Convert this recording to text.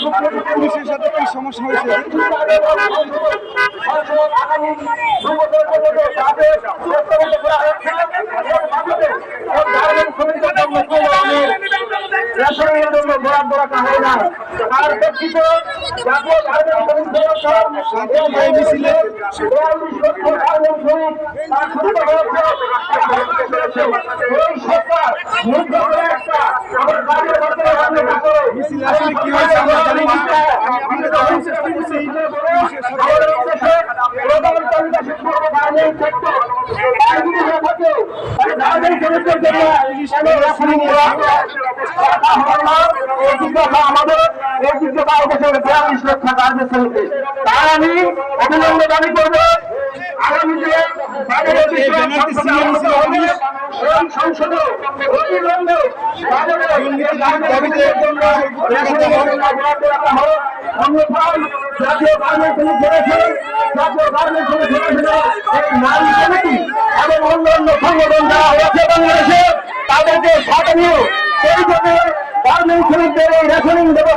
পুলিশের সাথে কি সমস্যা হয়েছে রেশনের জন্য বরাদ্দ রাখা হয় না তার সরকার কাজের বাজারে রান্না না করে মিছিলে আসলে কি হয়েছে আমরা জানি না আমরা জানার চেষ্টা করছি পুলিশের সাথে আমাদের আমি অবিলম্বে দাবি করব আগামী দিনে ব্যানারটি সংসদে হয় অন্যথায় জাতীয় গার্মেন্টস শ্রমিক ফেডারেশন জাতীয় গার্মেন্টস শ্রমিক ফেডারেশনের এই নারী কমিটি এবং অন্যান্য সংগঠন যারা হয়েছে বাংলাদেশে তাদেরকে সাথে নিয়ে সেই জন্য গার্মেন্টস শ্রমিকদের এই রেশনিং জন্য